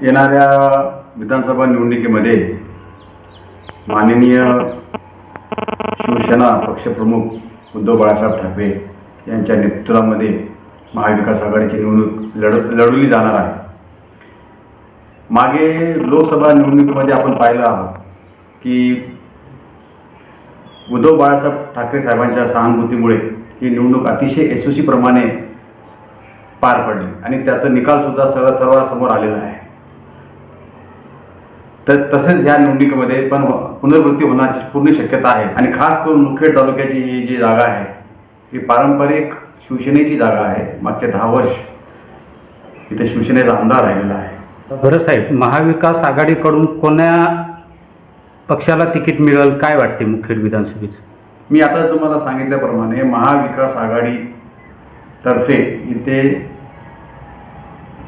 येणाऱ्या विधानसभा निवडणुकीमध्ये माननीय शिवसेना पक्षप्रमुख उद्धव बाळासाहेब ठाकरे यांच्या नेतृत्वामध्ये महाविकास आघाडीची निवडणूक लढ लढवली जाणार आहे. मागे लोकसभा निवडणुकीमध्ये आपण पाहिलं आहोत की उद्धव बाळासाहेब ठाकरे साहेबांच्या सहानुभूतीमुळे ही निवडणूक अतिशय यशस्वीप्रमाणे पार पडली आणि त्याचा निकालसुद्धा सर्व सर्वांसमोर आलेला आहे. तर तसेच ह्या निवडणुकीमध्ये पण पुनरावृत्ती होण्याची पूर्ण शक्यता आहे. आणि खास करून मुखेड तालुक्याची ही जी जागा आहे ही पारंपरिक शिवसेनेची जागा आहे. मागचे दहा वर्ष इथे शिवसेनेचा आमदार राहिलेला आहे. बरं साहेब महाविकास आघाडीकडून कोण्या पक्षाला तिकीट मिळेल? काय वाटते मुखेड विधानसभेचं? मी आता तुम्हाला सांगितल्याप्रमाणे महाविकास आघाडी तर्फे इथे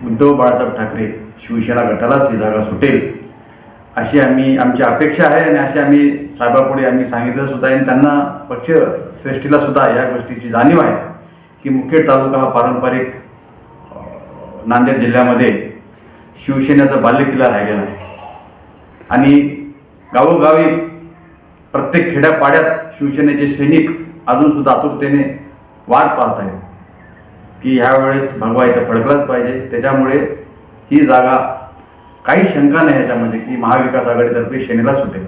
उद्धव बाळासाहेब ठाकरे शिवसेना गटालाच ही जागा सुटेल. अशी आम्ही आमची अपेक्षा आहे आणि अशी आम्ही साहेबापुढे आम्ही सांगितलं सुद्धा आहे. आणि त्यांना पक्ष श्रेष्ठीला सुद्धा या गोष्टीची जाणीव आहे की मुखेड तालुका हा पारंपरिक नांदेड जिल्ह्यामध्ये शिवसेनेचा बाल्यकिल्ला राहिलेला आहे. आणि गावोगावी प्रत्येक खेड्यापाड्यात शिवसेनेचे सैनिक अजूनसुद्धा आतुरतेने वाट पाहत आहेत की ह्यावेळेस भगवा इथं फडकलाच पाहिजे. त्याच्यामुळे ही जागा काही शंका नाही याच्यामध्ये की महाविकास आघाडीतर्फे सेनेला सुटेल.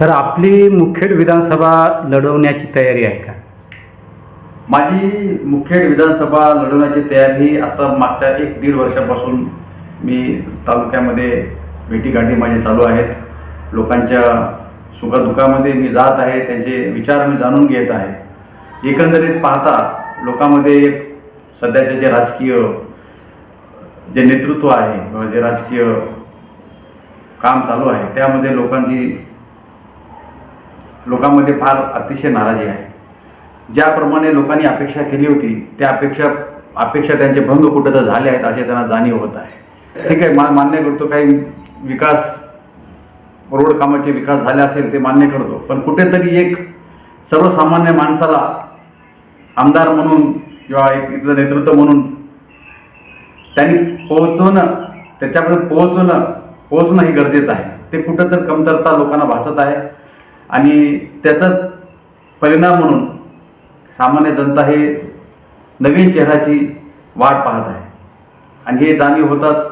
तर आपली मुखेड विधानसभा लढवण्याची तयारी आहे का? माझी मुखेड विधानसभा लढवण्याची तयारी आता मागच्या एक दीड वर्षापासून मी तालुक्यामध्ये भेटीगाठी माझे चालू आहेत. लोकांच्या सुखदुःखामध्ये मी जात आहे त्यांचे विचार मी जाणून घेत आहे. एकंदरीत पाहता लोकांमध्ये सध्याचे जे राजकीय जे नेतृत्व आहे किंवा जे राजकीय काम चालू आहे त्यामध्ये लोकांची लोकांमध्ये फार अतिशय नाराजी आहे. ज्याप्रमाणे लोकांनी अपेक्षा केली होती त्या अपेक्षा अपेक्षा त्यांचे भंग कुठं तर झाले आहेत असे त्यांना जाणीव होत आहे. ठीक आहे मा मान्य करतो काही विकास रोड कामाचे विकास झाले असेल ते मान्य करतो पण कुठेतरी एक सर्वसामान्य माणसाला आमदार म्हणून किंवा एक इथलं नेतृत्व म्हणून त्यांनी पोहोचवणं त्याच्यापर्यंत पोहोचवणं पोहोचणं हे गरजेचं आहे. ते कुठं तर कमतरता लोकांना भासत आहे. आणि त्याचाच परिणाम म्हणून सामान्य जनता हे नवीन चेहऱ्याची वाट पाहत आहे. आणि हे जाणीव होताच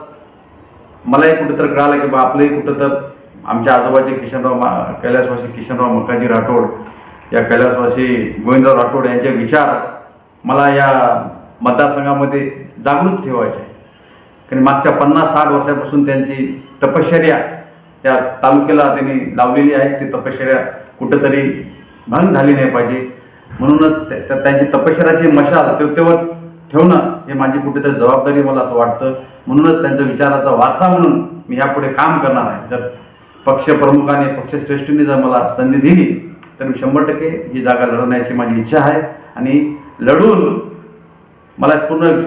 मलाही कुठं तर कळालं की बा आपलंही कुठं तर आमच्या आजोबाचे किशनराव मा कैलासवासी किशनराव मक्काजी राठोड या कैलासवासी गोविंदराव राठोड यांचे विचार मला या मतदारसंघामध्ये जागृत ठेवायचे आहे कारण मागच्या पन्नास साठ वर्षापासून त्यांची तपश्चर्या त्या तालुक्याला त्यांनी लावलेली आहे. ती तपश्चर्या कुठंतरी भंग झाली नाही पाहिजे. म्हणूनच त्या- त्यांची तपश्चर्याची मशाल तेवतेवर ठेवणं हे माझी कुठेतरी जबाबदारी मला असं वाटतं. म्हणूनच त्यांच्या विचाराचा वारसा म्हणून मी यापुढे काम करणार आहे. जर पक्षप्रमुखाने पक्षश्रेष्ठीने जर मला संधी दिली तर मी शंभर टक्के ही जागा लढवण्याची माझी इच्छा आहे. आणि लढून मला पूर्ण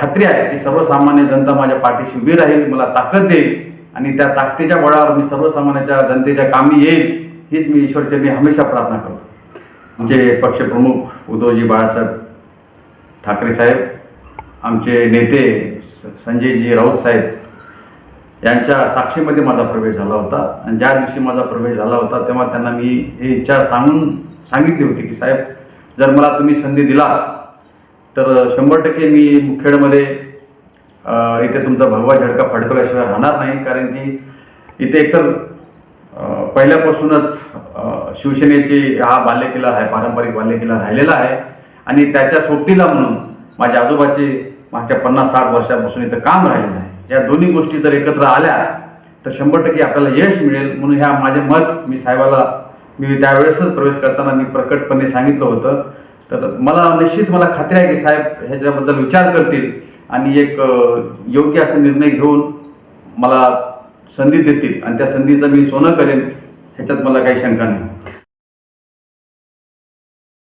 खात्री आहे की सर्वसामान्य जनता माझ्या पाठीशी उभी राहील मला ताकद देईल आणि त्या ताकदीच्या बळावर मी सर्वसामान्याच्या जनतेच्या कामी येईल हीच मी ईश्वरचरणी हमेशा प्रार्थना करतो. आमचे पक्षप्रमुख उद्धवजी बाळासाहेब ठाकरे साहेब आमचे नेते स- संजयजी राऊत साहेब यांच्या साक्षीमध्ये माझा प्रवेश झाला होता. आणि ज्या दिवशी माझा प्रवेश झाला होता तेव्हा त्यांना मी ही इच्छा सांगून सांगितली होती की साहेब जर मला तुम्ही संधी दिला तर शंभर टक्के मी मुखेडमध्ये इथे तुमचा भगवा झडका फडकवल्याशिवाय राहणार नाही. कारण की इथे एकतर पहिल्यापासूनच शिवसेनेची हा बाल्यकिल्ला आहे पारंपरिक बाल्यकिल्ला राहिलेला आहे. आणि त्याच्या सोबतीला म्हणून माझ्या आजोबाचे मागच्या पन्नास साठ वर्षापासून इथं काम राहिलेलं आहे. या दोन्ही गोष्टी जर एकत्र आल्या तर शंभर टक्के आपल्याला यश मिळेल. म्हणून ह्या माझे मत मी साहेबाला मी त्यावेळेसच प्रवेश करताना मी प्रकटपणे सांगितलं होतं. तर मला निश्चित मला खात्री आहे की साहेब ह्याच्याबद्दल विचार करतील आणि एक योग्य असा निर्णय घेऊन मला संधी देतील आणि त्या संधीचं मी सोनं करेन ह्याच्यात मला काही शंका नाही.